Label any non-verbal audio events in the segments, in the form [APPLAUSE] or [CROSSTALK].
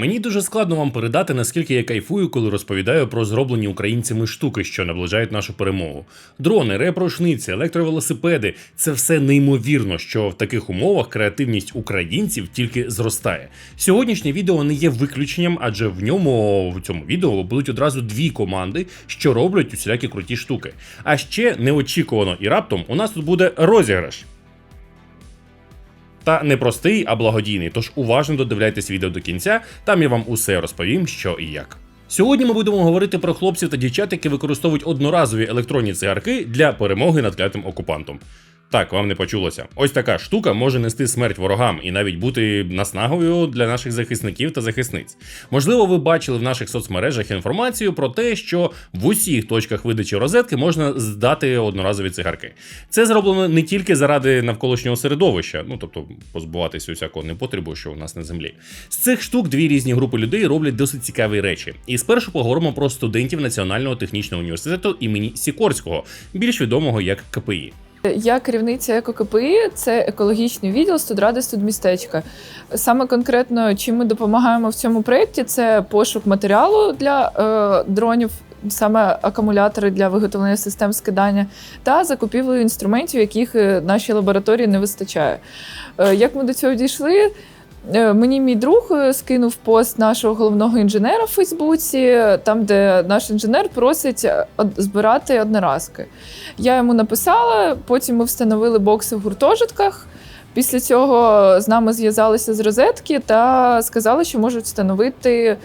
Мені дуже складно вам передати, наскільки я кайфую, коли розповідаю про зроблені українцями штуки, що наближають нашу перемогу. Дрони, репрошниці, електровелосипеди це все неймовірно, що в таких умовах креативність українців тільки зростає. Сьогоднішнє відео не є виключенням, адже в ньому в цьому відео будуть одразу дві команди, що роблять усілякі круті штуки. А ще неочікувано і раптом у нас тут буде розіграш. Та не простий, а благодійний, тож уважно додивляйтесь відео до кінця, там я вам усе розповім, що і як. Сьогодні ми будемо говорити про хлопців та дівчат, які використовують одноразові електронні цигарки для перемоги над клятим окупантом. Так, вам не почулося. Ось така штука може нести смерть ворогам і навіть бути наснагою для наших захисників та захисниць. Можливо, ви бачили в наших соцмережах інформацію про те, що в усіх точках видачі розетки можна здати одноразові цигарки. Це зроблено не тільки заради навколишнього середовища, ну тобто позбуватися усякого непотребу, що у нас на землі. З цих штук дві різні групи людей роблять досить цікаві речі. І спершу поговоримо про студентів Національного технічного університету імені Сікорського, більш відомого як КПІ. Я керівниця ЕКОКПІ, це екологічний відділ студради студмістечка. Саме конкретно, чим ми допомагаємо в цьому проєкті, це пошук матеріалу для е, дронів, саме акумулятори для виготовлення систем скидання, та закупівлею інструментів, яких е, нашій лабораторії не вистачає. Е, як ми до цього дійшли? Е, Мені мій друг е, скинув пост нашого головного інженера в Фейсбуці, там, де наш інженер просить е, збирати одноразки. Я йому написала, потім ми встановили бокси в гуртожитках. Після цього з нами зв'язалися з розетки та сказали, що можуть встановити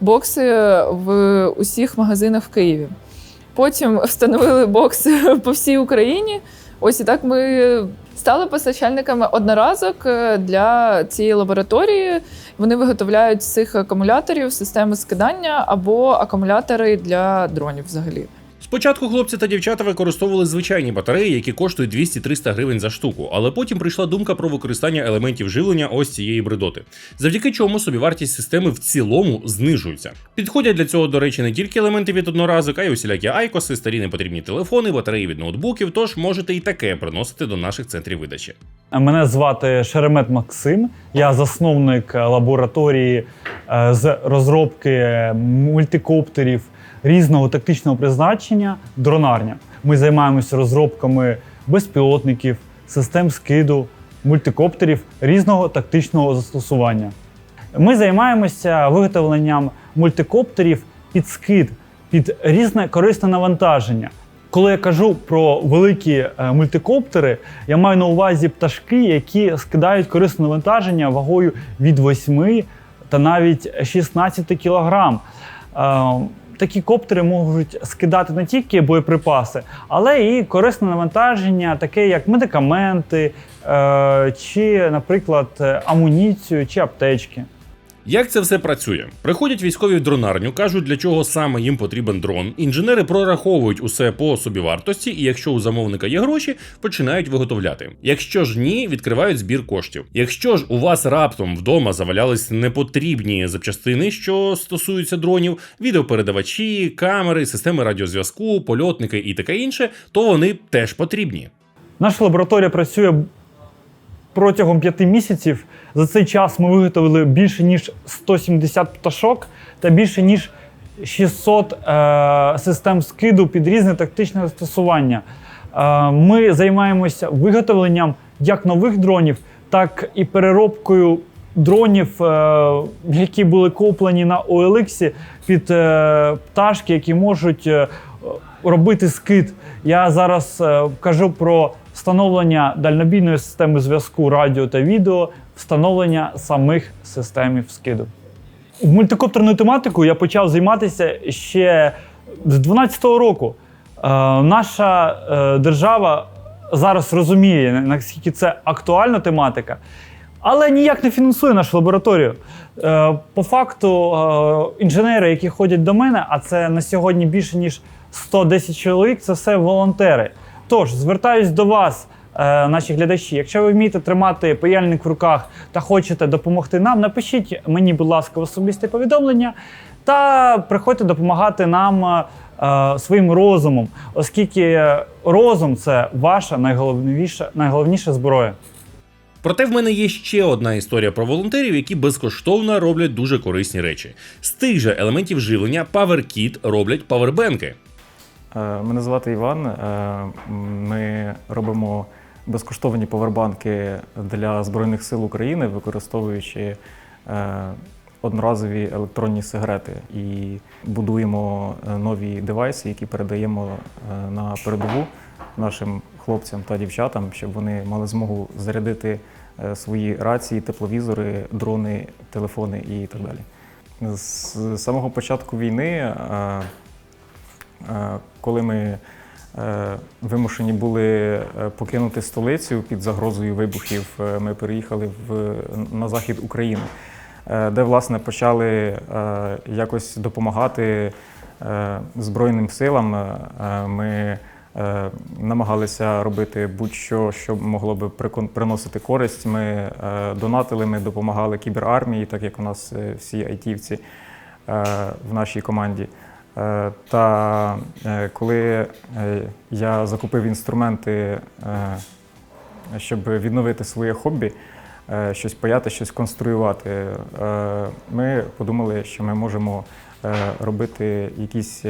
бокси в усіх магазинах в Києві. Потім [LAUGHS] встановили бокси по всій Україні. Ось і так ми стали постачальниками одноразок е, для цієї лабораторії. Вони виготовляють цих акумуляторів системи скидання або акумулятори для дронів взагалі. Спочатку хлопці та дівчата використовували звичайні батареї, які коштують 200-300 гривень за штуку, але потім прийшла думка про використання елементів живлення ось цієї бредоти, завдяки чому собівартість системи в цілому знижується. Підходять для цього, до речі, не тільки елементи від одноразок, а й усілякі айкоси, старі непотрібні телефони, батареї від ноутбуків, тож можете і таке приносити до наших центрів видачі. Мене звати Шеремет Максим. Я засновник лабораторії е, з розробки мультикоптерів різного тактичного призначення дронарня. Ми займаємося розробками безпілотників, систем скиду, мультикоптерів різного тактичного застосування. Ми займаємося виготовленням мультикоптерів під скид, під різне корисне навантаження. Коли я кажу про великі е, мультикоптери, я маю на увазі пташки, які скидають корисне навантаження вагою від 8 та навіть 16 кілограм. Такі коптери можуть скидати не тільки боєприпаси, але і корисне навантаження, таке як медикаменти, е, чи, наприклад, е, амуніцію чи аптечки. Як це все працює? Приходять військові в дронарню, кажуть, для чого саме їм потрібен дрон. Інженери прораховують усе по собівартості, і якщо у замовника є гроші, починають виготовляти. Якщо ж ні, відкривають збір коштів. Якщо ж у вас раптом вдома завалялись непотрібні запчастини, що стосуються дронів, відеопередавачі, камери, системи радіозв'язку, польотники і таке інше, то вони теж потрібні. Наша лабораторія працює протягом п'яти місяців. За цей час ми виготовили більше ніж 170 пташок та більше ніж 600 е, систем скиду під різне тактичне застосування. Е, ми займаємося виготовленням як нових дронів, так і переробкою дронів, е, які були куплені на OLX під е, пташки, які можуть е, робити скид. Я зараз е, кажу про встановлення дальнобійної системи зв'язку радіо та відео, встановлення самих систем скиду. В мультикоптерну тематику я почав займатися ще з 2012 року. Е, наша е, держава зараз розуміє, наскільки це актуальна тематика, але ніяк не фінансує нашу лабораторію. Е, по факту, е, інженери, які ходять до мене, а це на сьогодні більше ніж 110 чоловік, це все волонтери. Тож звертаюсь до вас, е, наші глядачі. Якщо ви вмієте тримати паяльник в руках та хочете допомогти нам, напишіть мені, будь ласка, особисте повідомлення та приходьте допомагати нам е, своїм розумом, оскільки розум це ваша найголовніша, найголовніша зброя. Проте в мене є ще одна історія про волонтерів, які безкоштовно роблять дуже корисні речі. З тих же елементів живлення PowerKit роблять павербенки. Е, Мене звати Іван. Е, Ми робимо безкоштовні повербанки для Збройних сил України, використовуючи е, одноразові електронні сигарети і будуємо нові девайси, які передаємо на передову нашим хлопцям та дівчатам, щоб вони мали змогу зарядити свої рації, тепловізори, дрони, телефони і так далі. З самого початку війни. Е, коли ми е, вимушені були е, покинути столицю під загрозою вибухів, ми переїхали в, на захід України, де власне почали якось допомагати Збройним силам. Ми намагалися робити будь-що, що могло би приносити користь. Ми донатили, ми допомагали кіберармії, так як у нас всі айтівці в нашій команді. Е, Та е, коли е, я закупив інструменти, щоб відновити своє хобі, щось паяти, щось конструювати, ми подумали, що ми можемо робити якісь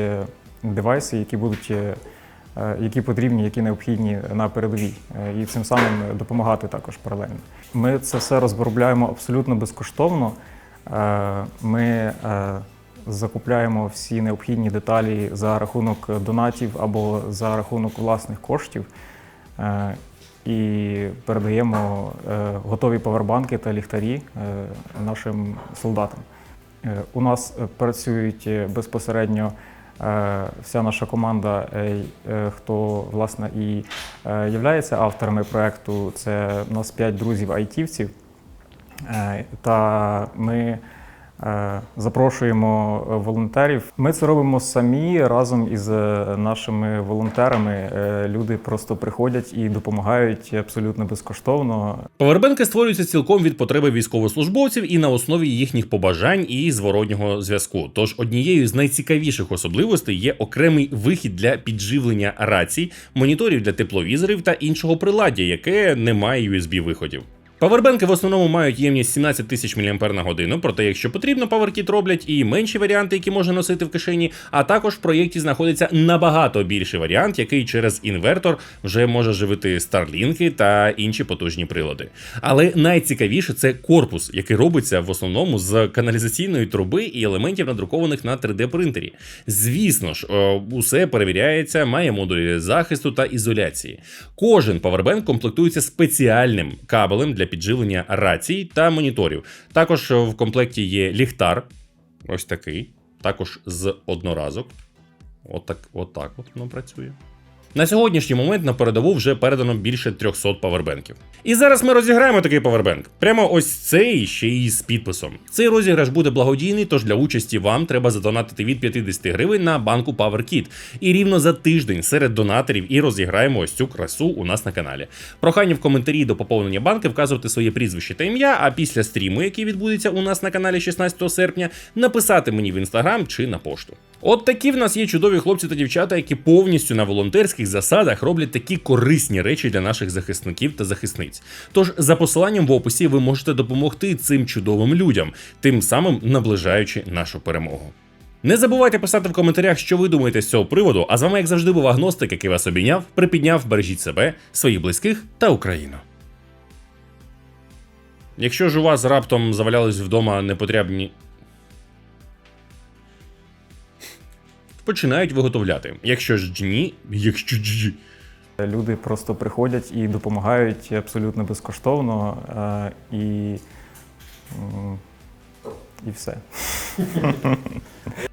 девайси, які будуть. Які потрібні, які необхідні на передовій, і цим самим допомагати також паралельно. Ми це все розробляємо абсолютно безкоштовно. Ми закупляємо всі необхідні деталі за рахунок донатів або за рахунок власних коштів е, і передаємо е, готові павербанки та ліхтарі е, нашим солдатам. У нас працюють безпосередньо вся наша команда, хто власне і являється авторами проекту. Це у нас п'ять друзів-айтівців. Та ми запрошуємо е, волонтерів. Ми це робимо самі разом із е, нашими волонтерами. Е, Люди просто приходять і допомагають абсолютно безкоштовно. Павербенки створюються цілком від потреби військовослужбовців і на основі їхніх побажань і зворотнього зв'язку. Тож однією з найцікавіших особливостей є окремий вихід для підживлення рацій, моніторів для тепловізорів та іншого приладдя, яке не має USB виходів. Павербенки в основному мають ємність 17 тисяч мАч на годину, проте, якщо потрібно, PowerKit роблять і менші варіанти, які можна носити в кишені. А також в проєкті знаходиться набагато більший варіант, який через інвертор вже може живити старлінки та інші потужні прилади. Але найцікавіше це корпус, який робиться в основному з каналізаційної труби і елементів, надрукованих на 3D принтері. Звісно ж, е, усе перевіряється, має модулі захисту та ізоляції. Кожен павербенк комплектується спеціальним кабелем для підживлення рацій та моніторів. Також в комплекті є ліхтар, ось такий, також з одноразок. Отак, отак от воно працює. На сьогоднішній момент на передову вже передано більше 300 павербенків. І зараз ми розіграємо такий павербенк. Прямо ось цей ще й з підписом. Цей розіграш буде благодійний, тож для участі вам треба задонатити від 50 гривень на банку PowerKit. І рівно за тиждень серед донаторів і розіграємо ось цю красу у нас на каналі. Прохання в коментарі до поповнення банки вказувати своє прізвище та ім'я, а після стріму, який відбудеться у нас на каналі 16 серпня, написати мені в інстаграм чи на пошту. От такі в нас є чудові хлопці та дівчата, які повністю на волонтерських засадах роблять такі корисні речі для наших захисників та захисниць. Тож за посиланням в описі ви можете допомогти цим чудовим людям, тим самим наближаючи нашу перемогу. Не забувайте писати в коментарях, що ви думаєте з цього приводу. А з вами, як завжди, був агностик, який вас обійняв, припідняв, бережіть себе, своїх близьких та Україну. Якщо ж у вас раптом завалялись вдома непотрібні. Починають виготовляти. Якщо ж ні, якщо ж. Люди просто приходять і допомагають абсолютно безкоштовно, е, і, і все. [LAUGHS]